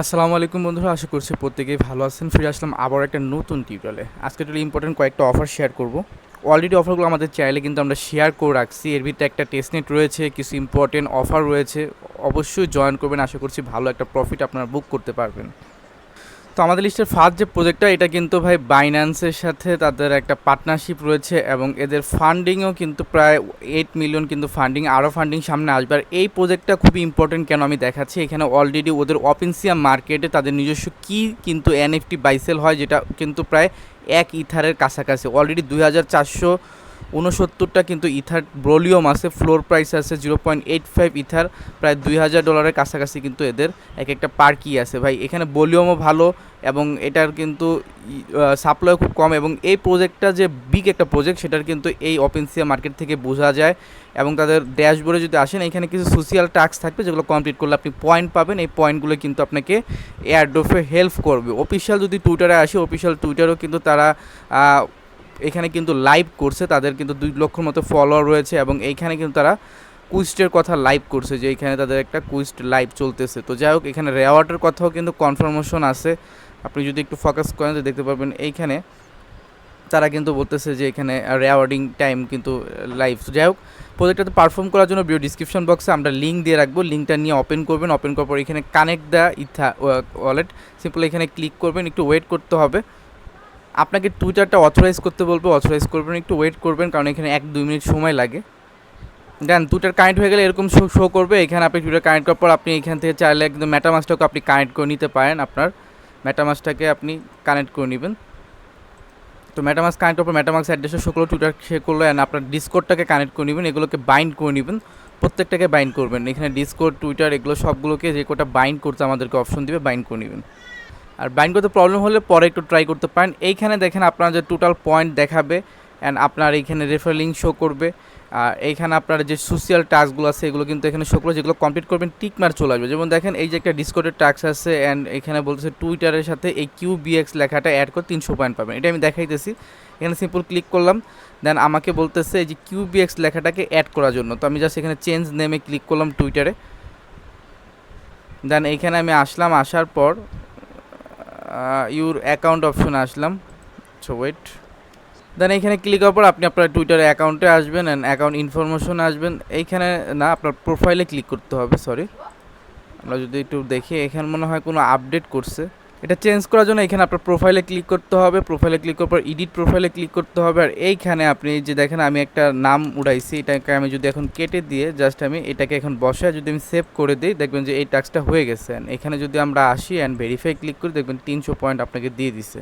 আসসালামু আলাইকুম বন্ধুরা, আশা করছি প্রত্যেকেই ভালো আছেন। ফিরে আসলাম আবার একটা নতুন টিউটোরিয়ালে আজকে একটু ইম্পর্টেন্ট কয়েকটা অফার শেয়ার করব। অলরেডি অফারগুলো আমাদের চ্যানেলে কিন্তু আমরা শেয়ার করে রাখছি। এর ভিতরে একটা টেস্টনেট রয়েছে, কিছু ইম্পর্টেন্ট অফার রয়েছে। অবশ্যই জয়েন করবেন, আশা করছি ভালো একটা প্রফিট আপনারা বুক করতে পারবেন। তো আমাদের লিস্টের ফার্স্ট যে প্রজেক্টটা এটা কিন্তু ভাই বাইন্যান্সের সাথে তাদের একটা পার্টনারশিপ রয়েছে এবং এদের ফান্ডিংও কিন্তু প্রায় এইট মিলিয়ন কিন্তু ফান্ডিং আরও ফান্ডিং সামনে আসবে। আর এই প্রজেক্টটা খুবই ইম্পর্টেন্ট কেন আমি দেখাচ্ছি? এখানে অলরেডি ওদের অপিনসিয়া মার্কেটে তাদের নিজস্ব কি কিন্তু এনএফটি বাইসেল হয়, যেটা কিন্তু প্রায় এক ইথারের কাছাকাছি। অলরেডি দুই হাজার চারশো উনসত্তরটা কিন্তু ইথার ব্রোলিয়ম আছে, ফ্লোর প্রাইস আছে zero point eight five ether, প্রায় দুই হাজার ডলারের কাছাকাছি কিন্তু এদের এক একটা পার্কি আছে। ভাই, এখানে ভলিউমও ভালো এবং এটার কিন্তু সাপ্লাই খুব কম এবং এই প্রজেক্টটা যে বিগ একটা প্রজেক্ট সেটার কিন্তু এই অপেন্সিয়া মার্কেট থেকে বোঝা যায় এবং তাদের ড্যাশবোর্ডে যদি আসেন, এখানে কিছু সোশিয়াল টাস্ক থাকবে যেগুলো কমপ্লিট করলে আপনি পয়েন্ট পাবেন। এই পয়েন্টগুলো কিন্তু আপনাকে এয়ারড্রপে হেল্প করবে। অফিসিয়াল যদি টুইটারে আসে অফিসিয়াল টুইটারও কিন্তু তারা এখানে কিন্তু লাইভ করছে, তাদের কিন্তু দুই লক্ষর মতো ফলোয়ার রয়েছে এবং এইখানে কিন্তু তারা কুইস্টের কথা লাইভ করছে, যে এখানে তাদের একটা কুইস্ট লাইভ চলতেছে। তো যাই হোক, এখানে রেওয়ার্ডের কথাও কিন্তু কনফার্মেশন আছে। আপনি যদি একটু ফোকাস করেন, তো দেখতে পাবেন এইখানে তারা কিন্তু বলতেছে যে এখানে রেওয়ার্ডিং টাইম কিন্তু লাইভ যাই হোক প্রজেক্টটাতে পারফর্ম করার জন্য ভিডিও ডিসক্রিপশন বক্সে আমরা লিঙ্ক দিয়ে রাখব। লিঙ্কটা নিয়ে ওপেন করবেন ওপেন করার পর এখানে connect the eth wallet simple এখানে ক্লিক করবেন, একটু ওয়েট করতে হবে। আপনাকে টুইটারটা অথরাইজ করতে বলবে অথরাইজ করবেন, একটু ওয়েট করবেন, কারণ এখানে এক দুই মিনিট সময় লাগে। দেন টুইটার কানেক্ট হয়ে গেলে এরকম শো শো করবে, এখানে আপনি টুইটার কানেক্ট করার পর আপনি এখান থেকে চাইলে একদম ম্যাটামাসটাকে আপনি কানেক্ট করে নিতে পারেন আপনার। ম্যাটামাসটাকে আপনি কানেক্ট করে নেবেন। তো ম্যাটামাস কানেক্ট করার পর ম্যাটামাক্স অ্যাড্রেসে শো করল, টুইটার সে করল অ্যান্ড আপনার ডিসকোডটাকে কানেক্ট করে নেবেন, এগুলোকে বাইন্ড করে নেবেন, প্রত্যেকটাকে বাইন্ড করবেন। এখানে ডিসকোড টুইটার এগুলো সবগুলোকে যে কোটা বাইন্ড করতে আমাদেরকে অপশন দিবে বাইন্ড করে নেবেন। আর বাইন্ড প্রবলেম হলে পরে একটু ট্রাই করতে পারেন। এইখানে দেখেন আপনার যে টোটাল পয়েন্ট দেখাবে অ্যান্ড আপনার এইখানে রেফার লিঙ্ক শো করবে। আর এইখানে আপনার যে সোশিয়াল টাস্কগুলো আছে, এগুলো কিন্তু এখানে শো করবে, যেগুলো কমপ্লিট করবেন টিক মার চলে আসবে। যেমন দেখেন, এই যে একটা ডিসকোডের টাস্ক আছে অ্যান্ড এখানে বলতেছে টুইটারের সাথে এই কিউ বিএক্স লেখাটা অ্যাড করে তিনশো পয়েন্ট পাবেন। এটা আমি দেখাইতেছি। এখানে সিম্পল ক্লিক করলাম। দেন আমাকে বলতেছে এই যে কিউ বিএক্স লেখাটাকে অ্যাড করার জন্য। তো আমি জাস্ট এখানে চেঞ্জ নেমে ক্লিক করলাম টুইটারে দেন এইখানে আমি আসলাম, আসার পর ইউর অ্যাকাউন্ট অপশন আসলাম। সো ওয়েট দেন এখানে ক্লিক করার পর আপনি আপনার টুইটার অ্যাকাউন্টে আসবেন অ্যান্ড অ্যাকাউন্ট ইনফরমেশন আসবেন। এইখানে না, আপনার প্রোফাইলে ক্লিক করতে হবে সরি আমরা যদি একটু দেখি, এখানে মনে হয় কোনো আপডেট করছে। এটা চেঞ্জ করার জন্য এখানে আপনার প্রোফাইলে ক্লিক করতে হবে প্রোফাইলে ক্লিক করার পর এডিট প্রোফাইলে ক্লিক করতে হবে। আর এইখানে আপনি যে দেখেন আমি একটা নাম উড়াইছি, এটাকে আমি যদি এখন কেটে দিয়ে জাস্ট আমি এটাকে এখন বসে যদি আমি সেভ করে দিই, দেখবেন যে এই টাস্কটা হয়ে গেছে। এখানে যদি আমরা আসি অ্যান্ড ভেরিফাই ক্লিক করি, দেখবেন তিনশো পয়েন্ট আপনাকে দিয়ে দিছে।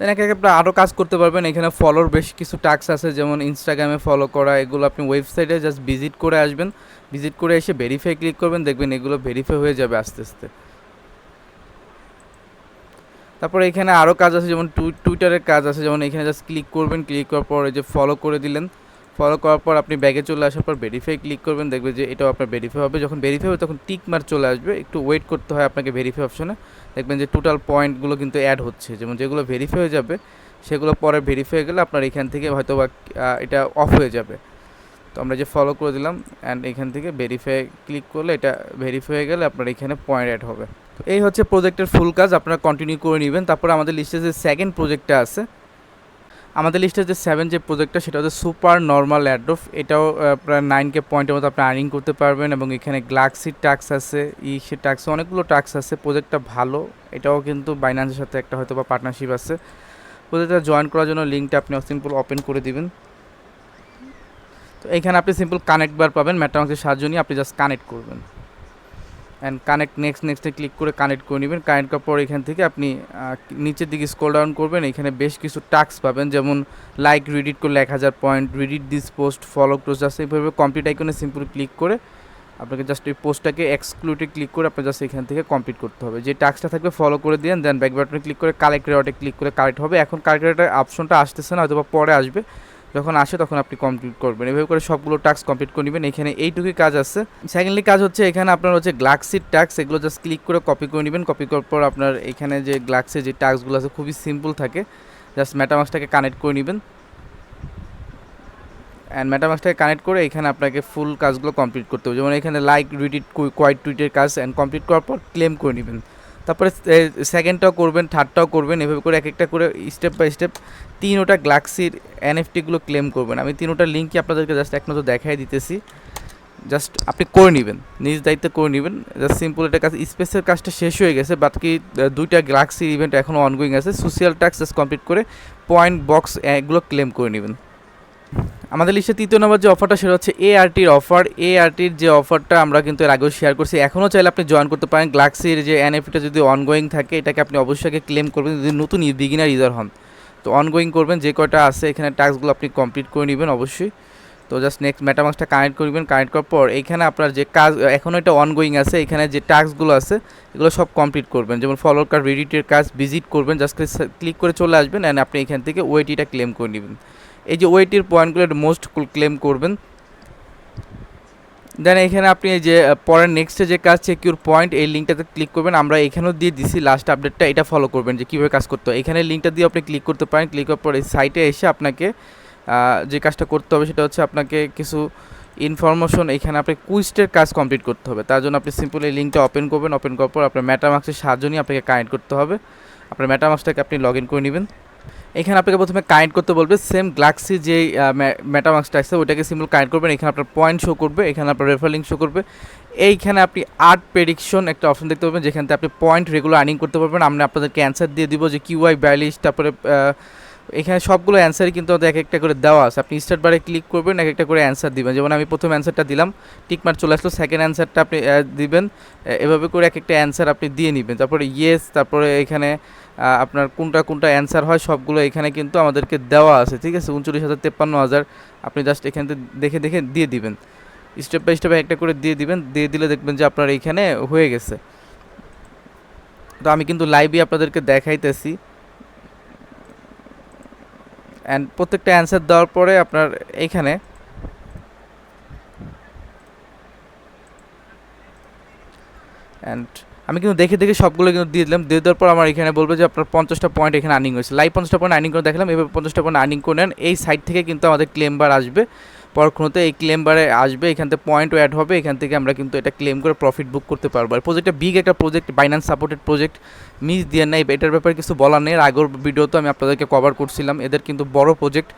দেন একে আপনি আরও কাজ করতে পারবেন। এখানে ফলোর বেশ কিছু টাস্ক আছে, যেমন ইনস্টাগ্রামে ফলো করা, এগুলো আপনি ওয়েবসাইটে জাস্ট ভিজিট করে আসবেন। ভিজিট করে এসে ভেরিফাই ক্লিক করবেন, দেখবেন এগুলো ভেরিফাই হয়ে যাবে আস্তে আস্তে। তারপর এখানে আরও কাজ আছে, যেমন টুইটারের কাজ আছে, যেমন এখানে জাস্ট ক্লিক করবেন ক্লিক করার পর এই যে ফলো করে দিলেন। ফলো করার পর আপনি ব্যাগে চলে আসার পর ভেরিফাই ক্লিক করবেন, দেখবেন যে এটাও আপনার ভেরিফাই হবে। যখন ভেরিফাই হবে, তখন টিক মার চলে আসবে। একটু ওয়েট করতে হয় আপনাকে ভেরিফাই অপশনে দেখবেন যে টোটাল পয়েন্টগুলো কিন্তু অ্যাড হচ্ছে। যেমন যেগুলো ভেরিফাই হয়ে যাবে, সেগুলো পরে ভেরিফাই হয়ে গেলে আপনার এখান থেকে হয়তো বা এটা অফ হয়ে যাবে। তো আমরা যে ফলো করে দিলাম অ্যান্ড এখান থেকে ভেরিফাই ক্লিক করলে এটা ভেরিফাই হয়ে গেলে আপনার এখানে পয়েন্ট অ্যাড হবে। তো এই হচ্ছে প্রজেক্টের ফুল কাজ। আপনারা কন্টিনিউ করে নেবেন। তারপর আমাদের লিস্টে যে সেকেন্ড প্রজেক্টটা আছে আমাদের লিস্টে যে সেভেন যে প্রজেক্টটা সেটা হচ্ছে সুপার নর্মাল অ্যাড্রফ এটাও প্রায় নাইন কে পয়েন্টের মতো আপনি আর্নিং করতে পারবেন এবং এখানে গ্লাক্সির ট্যাক্স আছে ইসের ট্যাক্স অনেকগুলো ট্যাক্স আছে। প্রজেক্টটা ভালো, এটাও কিন্তু বাইন্যান্সের সাথে একটা হয়তো বা পার্টনারশিপ আছে। প্রজেক্টটা জয়েন করার জন্য লিঙ্কটা আপনি সিম্পল ওপেন করে দিবেন। তো এখানে আপনি সিম্পল কানেক্ট বার পাবেন ম্যাটামাক্সের সাহায্য নিয়ে আপনি জাস্ট কানেক্ট করবেন। অ্যান্ড কানেক্ট নেক্সট নেক্সটে ক্লিক করে কানেক্ট করে নেবেন। কানেক্ট করার পর এখান থেকে আপনি নিচের দিকে স্ক্রল ডাউন করবেন। এখানে বেশ কিছু টাস্ক পাবেন, যেমন লাইক রিডিট করলে এক হাজার point retweet this post follow close just এইভাবে কমপ্লিট আইকনে সিম্পল ক্লিক করে আপনাকে জাস্ট এই পোস্টটাকে এক্সক্লুডে ক্লিক করে আপনার জাস্ট এখান থেকে কমপ্লিট করতে হবে। যে টাস্কটা থাকবে ফলো করে দিন দেন ব্যাক বাটনে ক্লিক করে কালেক্ট রেওয়ার্ডে ক্লিক করে কালেক্ট হবে। এখন কালেক্ট রেওয়ার্ডের অপশনটা আসতেছে না হয়তো বা পরে আসবে। যখন আসে তখন আপনি কমপ্লিট করবেন। এভাবে করে সবগুলো টাস্ক কমপ্লিট করে নেবেন। এখানে এইটুকুই কাজ আছে। সেকেন্ডলি কাজ হচ্ছে এখানে আপনার হচ্ছে গ্লাক্সির টাস্ক এগুলো জাস্ট ক্লিক করে কপি করে নেবেন। কপি করার পর আপনার এখানে যে গ্লাক্সের যে টাস্কগুলো আছে খুবই সিম্পল থাকে। জাস্ট ম্যাটামাক্সটাকে কানেক্ট করে নেবেন। অ্যান্ড মেটামাক্সটাকে কানেক্ট করে এখানে আপনাকে ফুল কাজগুলো কমপ্লিট করতে হবে। যেমন এখানে লাইক রিডিট কোয়াইট টুইটের কাজ অ্যান্ড কমপ্লিট করার পর ক্লেম করে নেবেন। তারপরে সেকেন্ডটাও করবেন থার্ডটাও করবেন, এভাবে করে এক একটা করে স্টেপ বাই স্টেপ তিনোটা গ্লাক্সির এনএফটিগুলো ক্লেম করবেন। আমি তিনোটা লিঙ্কই আপনাদেরকে জাস্ট এক নজর দেখাই দিতেছি। জাস্ট আপনি করে নেবেন, নিজ দায়িত্বে করে নেবেন। জাস্ট সিম্পল এটা কাজ স্পেসের কাজটা শেষ হয়ে গেছে, বাকি দুইটা গ্লাক্সি ইভেন্ট এখনও অনগোয়িং আছে। সোশ্যাল ট্যাক্স জাস্ট কমপ্লিট করে পয়েন্ট বক্স এগুলো ক্লেম করে নেবেন। আমাদের লিস্টে তৃতীয় নম্বর যে অফারটা সেটা হচ্ছে এআরটির অফার এআরটির যে অফারটা আমরা কিন্তু এর আগেও শেয়ার করছি। এখনও চাইলে আপনি জয়েন করতে পারেন। গ্লাক্সির যে এনএফটা যদি অনগোয়িং থাকে, এটাকে আপনি অবশ্যই আগে ক্লেম করবেন। যদি নতুন বিগিনার ইউজার হন, তো অনগোয়িং করবেন। যে কয়টা আছে, এখানে টাস্কগুলো আপনি কমপ্লিট করে নেবেন অবশ্যই। তো জাস্ট নেক্সট মেটামাক্সটা কানেক্ট করবেন কানেক্ট করার পর এইখানে আপনার যে কাজ, এখনও এটা অনগোয়িং আছে। এখানে যে টাস্কগুলো আছে, এগুলো সব কমপ্লিট করবেন। যেমন ফলোর কার্ড রেডিটের কাজ ভিজিট করবেন। জাস্ট ক্লিক করে চলে আসবেন অ্যান্ড আপনি এখান থেকে ওয়েটিটা ক্লেম করে নেবেন। এই যে ওয়েটির পয়েন্টগুলো মোস্ট ক্লেম করবেন। দেন এখানে আপনি যে পরের নেক্সটে যে কাজ সিকিউর পয়েন্ট এই লিঙ্কটাতে ক্লিক করবেন। আমরা এখানেও দিয়ে দিছি লাস্ট আপডেটটা এটা ফলো করবেন যে কীভাবে কাজ করতে হয়। এখানে লিঙ্কটা দিয়ে আপনি ক্লিক করতে পারেন। ক্লিক করার পর এই সাইটে এসে আপনাকে যে কাজটা করতে হবে সেটা হচ্ছে আপনাকে কিছু ইনফরমেশন এখানে আপনি কুইস্টের কাজ কমপ্লিট করতে হবে। তার জন্য আপনি সিম্পল এই লিঙ্কটা ওপেন করবেন। ওপেন করার পর আপনার ম্যাটামাক্সের সাহায্য নিয়ে আপনাকে কানেক্ট করতে হবে। আপনার ম্যাটামাক্সটাকে আপনি লগ ইন করে নেবেন। এখানে আপনাকে প্রথমে কানেক্ট করতে বলবে সেম গ্লাক্সি যে মেটামাক্সটা আছে, ওইটাকে সিম্পল কানেক্ট করবেন। এখানে আপনার পয়েন্ট শো করবে, এখানে আপনার রেফারিং শো করবে। এইখানে আপনি আর্ট প্রেডিকশন একটা অপশন দেখতে পাবেন, যেখানে আপনি পয়েন্ট রেগুলার আর্নিং করতে পারবেন। আমরা আপনাদেরকে অ্যান্সার দিয়ে দিব যে কিউআই ব্যালিশ তারপরে এখানে সবগুলো অ্যান্সারই কিন্তু আমাদের এক একটা করে দেওয়া আছে। আপনি স্টার্ট বারে ক্লিক করবেন এক একটা করে অ্যান্সার দিবেন। যেমন আমি প্রথম অ্যান্সারটা দিলাম টিকমার্ক চলে আসলো সেকেন্ড অ্যান্সারটা আপনি দিবেন এভাবে করে এক একটা অ্যান্সার আপনি দিয়ে নেবেন। তারপরে ইয়েস তারপরে এখানে আপনার কোনটা কোনটা অ্যান্সার হয়, সবগুলো এখানে কিন্তু আমাদেরকে দেওয়া আছে, ঠিক আছে? উনচল্লিশ হাজার তেপ্পান্ন হাজার, আপনি জাস্ট এখান থেকে দেখে দেখে দিয়ে দিবেন। স্টেপ বাই স্টেপ একটা করে দিয়ে দিবেন, দিয়ে দিলে দেখবেন যে আপনার এইখানে হয়ে গেছে। তো আমি কিন্তু লাইভই আপনাদেরকে দেখাইতেছি। অ্যান্ড প্রত্যেকটা অ্যান্সার দেওয়ার পরে আপনার এইখানে অ্যান্ড আমি কিন্তু দেখে দেখে সবগুলো কিন্তু দিয়ে দিলাম। দিয়ে দেওয়ার পর আমার এখানে বলব যে আপনার পঞ্চাশটা পয়েন্ট এখানে আর্নিং হয়েছে। লাইভ পঞ্চাশটা পয়েন্ট আর্নিং করে দেখালাম। এভাবে পঞ্চাশটা পয়েন্ট আর্নিং করে নেন। এই সাইট থেকে কিন্তু আমাদের ক্লেম বার আসবে। পরক্ষণতে এই ক্লেম বারে আসবে, এখান থেকে পয়েন্টও অ্যাড হবে, এখান থেকে আমরা কিন্তু এটা ক্লেম করে প্রফিট বুক করতে পারব। আর প্রজেক্টটা বিগ একটা project Binance supported project miss দিয়ে নাই এটার ব্যাপারে কিছু বলার নেই। আগের ভিডিওতে আমি আপনাদেরকে কভার করছিলাম। এদের কিন্তু বড় প্রজেক্ট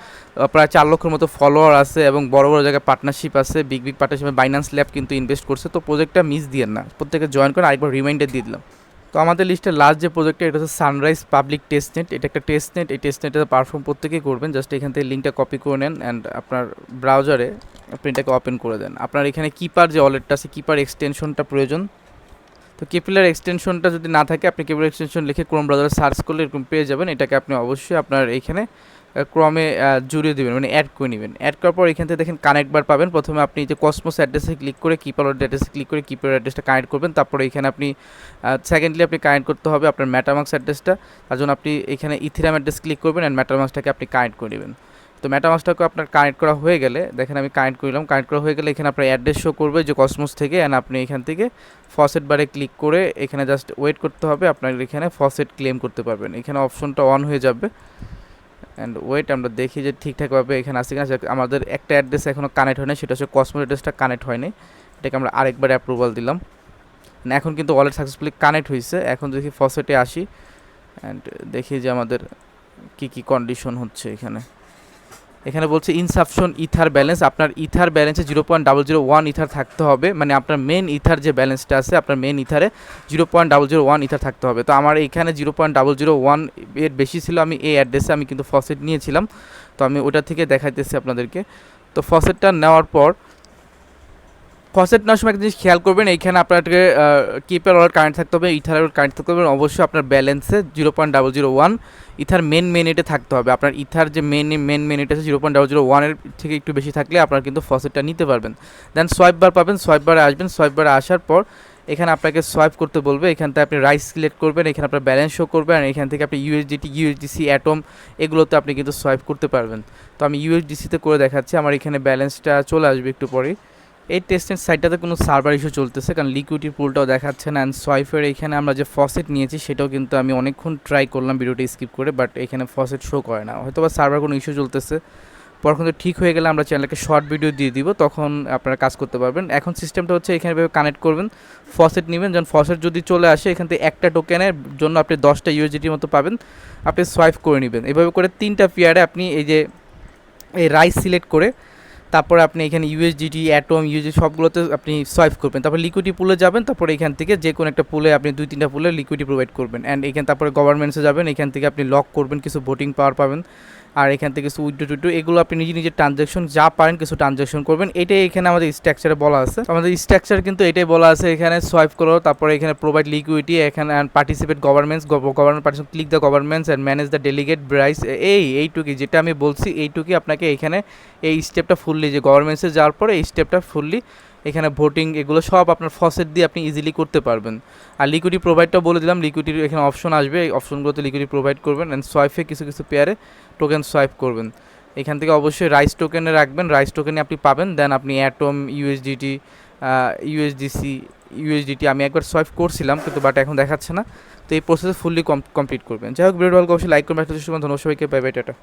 প্রায় চার লক্ষের মতো ফলোয়ার আছে এবং বড় বড় জায়গায় পার্টনারশিপ আছে বিগ বিগ পার্টনারশিপে বাইন্যান্স ল্যাব কিন্তু ইনভেস্ট করছে। তো প্রজেক্টটা মিস দিয়ে না। প্রত্যেকে জয়েন করে আরেকবার রিমাইন্ডার দিয়ে দিলাম। তো আমাদের লিস্টের লাস্ট যে প্রজেক্টটা এটা হচ্ছে সানরাইজ পাবলিক টেস্ট নেট এটা একটা টেস্ট নেট এই টেস্ট নেটটা পারফর্ম প্রত্যেকেই করবেন। জাস্ট এখান থেকে লিঙ্কটা কপি করে নেন অ্যান্ড আপনার ব্রাউজারে আপনি এটাকে ওপেন করে দেন। আপনার এখানে কিপার যে ওয়ালেটটা আছে কিপার এক্সটেনশনটা প্রয়োজন। তো কেপিলার এক্সটেনশনটা যদি না থাকে, আপনি কেপিলার এক্সটেনশন লিখে ক্রোম ব্রাউজারে সার্চ করলে এরকম পেয়ে যাবেন। এটাকে আপনি অবশ্যই আপনার এইখানে ক্রমে জুড়িয়ে দেবেন মানে অ্যাড করে নেবেন। অ্যাড করার পর এখান থেকে দেখেন কানেক্ট বার পাবেন। প্রথমে আপনি যে কসমোস অ্যাড্রেসে ক্লিক করে কিপার অ্যাড্রেসে ক্লিক করে কিপার অ্যাড্রেসটা কানেক্ট করবেন। তারপরে এখানে আপনি সেকেন্ডলি আপনি কানেক্ট করতে হবে আপনার ম্যাটামাক্স অ্যাড্রেসটা তার জন্য আপনি এখানে ইথিরাম অ্যাড্রেস ক্লিক করবেন অ্যান্ড ম্যাটামাক্সটাকে আপনি কানেক্ট করে নেবেন। তো ম্যাটামাক্সটাকে আপনার কানেক্ট করা হয়ে গেলে, দেখেন আমি কানেক্ট করলাম কানেক্ট করা হয়ে গেলে এখানে আপনার অ্যাড্রেস শো করবে যে কসমোস থেকে অ্যান্ড আপনি এখান থেকে ফসেট বারে ক্লিক করে এখানে জাস্ট ওয়েট করতে হবে। আপনার এখানে ফসেট ক্লেম করতে পারবেন। এখানে অপশনটা অন হয়ে যাবে। অ্যান্ড ওয়েট আমরা দেখি যে ঠিকঠাকভাবে এখানে আসছে কিনা। আমাদের একটা অ্যাড্রেস এখনও কানেক্ট হয়নি, সেটা হচ্ছে কসমো অ্যাড্রেসটা কানেক্ট হয়নি। এটাকে আমরা আরেকবার অ্যাপ্রুভাল দিলাম। এখন কিন্তু ওয়ালেট সাকসেসফুলি কানেক্ট হয়েছে এখন দেখি ফসেটে আসি। অ্যান্ড দেখি যে আমাদের কি কি কন্ডিশন হচ্ছে এখানে। এখানে বলছে ইনসাপশন ইথার ব্যালেন্স, আপনার ইথার ব্যালেন্সে zero point double zero one ether থাকতে হবে মানে আপনার মেন ইথার যে ব্যালেন্সটা আছে, আপনার main ইথারে zero point double zero one ether থাকতে হবে। তো আমার এখানে জিরো পয়েন্ট ডাবল জিরো ওয়ানের বেশি ছিল, আমি এই অ্যাড্রেসে আমি কিন্তু ফসেট নিয়েছিলাম। তো আমি ওটা থেকে দেখাইতেছি আপনাদেরকে। তো ফসেটটা নেওয়ার পর ফসেট নেওয়ার সময় একটা জিনিস খেয়াল করবেন, এইখানে আপনাকে কিপের ওয়ালেট কারেন্ট থাকতে হবে ইথার কারেন্ট থাকতে হবে, অবশ্যই আপনার ব্যালেন্সে zero point double zero one ether main মেনিটে থাকতে হবে। আপনার ইথার যে মেন মেন মেনিট আছে জিরো পয়েন্ট ডাবল জিরো ওয়ানের থেকে একটু বেশি থাকলে আপনার কিন্তু ফসেটটা নিতে পারবেন। দেন সোয়াইপ বার পাবেন সোয়াইপ বারে আসবেন সোয়াইপ বারে আসার পর এখানে আপনাকে সোয়াইপ করতে বলবে, এখান থেকে আপনি রাইস সিলেক্ট করবেন, এখানে আপনার ব্যালেন্স শো করবেন আর এখান থেকে আপনি ইউএসডিটি ইউএসডিসি অ্যাটম এগুলোতে আপনি কিন্তু সোয়াইপ করতে পারবেন। তো আমি ইউএসডিসিতে করে দেখাচ্ছি, আমার এখানে ব্যালেন্সটা চলে আসবে একটু পরেই। এই টেস্টের সাইটটাতে কোনো সার্ভার ইস্যু চলতেছে, কারণ লিকুইডিটি পুলটাও দেখাচ্ছে না অ্যান্ড সোয়াইফের এখানে আমরা যে ফসেট নিয়েছি, সেটাও কিন্তু আমি অনেকক্ষণ ট্রাই করলাম ভিডিওটা স্কিপ করে বাট এখানে ফসেট শো করে না। হয়তো বা সার্ভার কোনো ইস্যু চলতেছে, পর কিন্তু ঠিক হয়ে গেলে আমরা চ্যানেলকে শর্ট ভিডিও দিয়ে দিব, তখন আপনারা কাজ করতে পারবেন। এখন সিস্টেমটা হচ্ছে এখানে কানেক্ট করবেন ফসেট নেবেন, যখন ফসেট যদি চলে আসে, এখান থেকে একটা টোকেনের জন্য আপনি দশটা ইউএসডিটির মতো পাবেন, আপনি সোয়াইপ করে নেবেন। এভাবে করে তিনটা পেয়ারে আপনি এই যে, এই রাইস সিলেক্ট করে তারপরে আপনি এখানে ইউএসডিটি অ্যাটম ইউজি সবগুলোতে আপনি সোয়াইপ করবেন। তারপর লিকুইডি পুলে যাবেন, তারপরে এখান থেকে যে কোনো একটা পুলে আপনি দুই, তিনটা পুলে লিকুইডি প্রোভাইড করবেন। অ্যান্ড এখানে, তারপরে গভর্নমেন্টসে যাবেন, এখান থেকে আপনি লক করবেন, কিছু ভোটিং পাওয়ার পাবেন। আর এখান থেকে কিছু উইডো টুইড্রো এগুলো আপনি নিজে নিজে ট্রানজ্যাকশন যা পারেন কিছু ট্রানজ্যাকশন করবেন। এটাই এখানে আমাদের স্ট্রাকচারে বলা আছে। আমাদের স্ট্রাকচার কিন্তু এটাই বলা আছে, এখানে সোয়াইপ করো, তারপরে এখানে প্রোভাইড লিকুইডিটি এখানে and participate governments government participate click the governments and manage the delegate Bryce এই, এইটুকুই, যেটা আমি বলছি, এইটুকুই আপনাকে এখানে এই স্টেপটা ফুললি যে গভর্নমেন্টসে যাওয়ার পরে এই স্টেপটা ফুললি এখানে ভোটিং এগুলো সব আপনার ফসেট দিয়ে আপনি ইজিলি করতে পারবেন। আর লিকুইডি প্রোভাইডটা বলে দিলাম লিকুইডির এখানে অপশন আসবে, এই অপশনগুলোতে লিকুইডি প্রোভাইড করবেন অ্যান্ড সোয়াইফে কিছু কিছু পেয়ারে টোকেন সোয়াইপ করবেন। এখান থেকে অবশ্যই রাইস টোকেনে রাখবেন রাইস টোকেনে আপনি পাবেন দেন আপনি অ্যাটম ইউএসডিটি ইউএসডিসি ইউএসডিটি আমি একবার সোয়াইপ করছিলাম কিন্তু বাট এখন দেখাচ্ছে না। তো এই প্রসেস ফুললি কমপ্লিট করবেন। যাই হোক ভিডিও ভালো অবশ্যই লাইক করবেন একটা ধন্যবাদ সবাইকে বাই বাই টাটা।